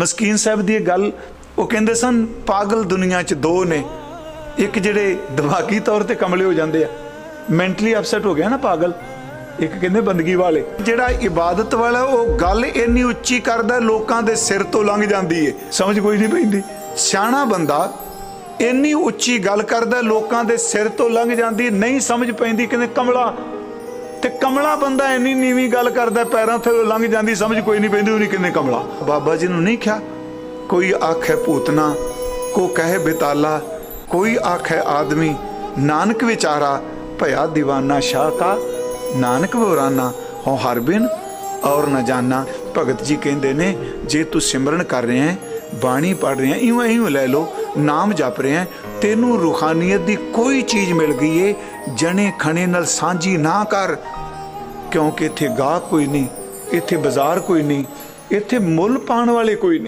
ਮਸਕੀਨ ਸਾਹਿਬ ਦੀ ਇਹ ਗੱਲ, ਉਹ ਕਹਿੰਦੇ ਸਨ, ਪਾਗਲ ਦੁਨੀਆ 'ਚ ਦੋ ਨੇ, ਇੱਕ ਜਿਹੜੇ ਦਿਮਾਗੀ ਤੌਰ ਤੇ ਕਮਲੇ ਹੋ ਜਾਂਦੇ ਆ, ਮੈਂਟਲੀ ਅਪਸੈਟ ਹੋ ਗਿਆ ਨਾ ਪਾਗਲ, ਇੱਕ ਕਹਿੰਦੇ ਬੰਦਗੀ ਵਾਲੇ। ਜਿਹੜਾ ਇਬਾਦਤ ਵਾਲਾ, ਉਹ ਗੱਲ ਇੰਨੀ ਉੱਚੀ ਕਰਦਾ, ਲੋਕਾਂ ਦੇ ਸਿਰ ਤੋਂ ਲੰਘ ਜਾਂਦੀ ਏ। ਸਮਝ ਕੋਈ ਨਹੀਂ ਪੈਂਦੀ। ਸਿਆਣਾ ਬੰਦਾ ਇੰਨੀ ਉੱਚੀ ਗੱਲ ਕਰਦਾ, ਲੋਕਾਂ ਦੇ ਸਿਰ ਤੋਂ ਲੰਘ ਜਾਂਦੀ, ਨਹੀਂ ਸਮਝ ਪੈਂਦੀ, ਕਹਿੰਦੇ ਕਮਲਾ ਕਮਲਾ ਬੰਦਾ ਇੰਨੀ ਨੀਵੀਂ ਗੱਲ ਕਰਦਾ, ਪੈਰਾਂ ਥੱਲੇ ਲੰਘ ਜਾਂਦੀ, ਸਮਝ ਕੋਈ ਨਹੀਂ ਪੈਂਦੀ ਉਹ ਕਿੰਨੇ ਕਮਲਾ। ਬਾਬਾ ਜੀ ਨੂੰ ਨਹੀਂ ਕਿਹਾ? ਕੋਈ ਆਖੇ ਭੂਤਨਾ, ਕੋ ਕਹੇ ਬਿਤਾਲਾ, ਕੋਈ ਆਖੇ ਆਦਮੀ, ਨਾਨਕ ਵਿਚਾਰਾ, ਭਇਆ دیਵਾਨਾ ਸ਼ਾਹ ਕਾ ਨਾਨਕ ਬੋਰਾਨਾ ਹੋ ਹਰ ਬਿਨ ਔਰ ਨਾ ਜਾਣਾ ਭਗਤ ਜੀ ਕਹਿੰਦੇ ਨੇ, ਜੇ ਤੂੰ ਸਿਮਰਨ ਕਰ ਰਿਹਾ ਹੈ, ਬਾਣੀ ਪੜ ਰਿਹਾ ਇਉਂ ਇਉਂ ਲੈ ਲੋ ਨਾਮ ਜਪ ਰਿਹਾ ਤੈਨੂੰ ਰੂਹਾਨੀਅਤ ਦੀ ਕੋਈ ਚੀਜ਼ ਮਿਲ ਗਈ ਏ, ਜਣੇ ਖਣੇ ਨਾਲ ਸਾਂਝੀ ਨਾ ਕਰ ਕਿਉਂਕਿ ਇੱਥੇ ਗਾਹਕ ਕੋਈ ਨਹੀਂ, ਇੱਥੇ ਬਾਜ਼ਾਰ ਕੋਈ ਨਹੀਂ, ਇੱਥੇ ਮੁੱਲ ਪਾਣ ਵਾਲੇ ਕੋਈ ਨਹੀਂ।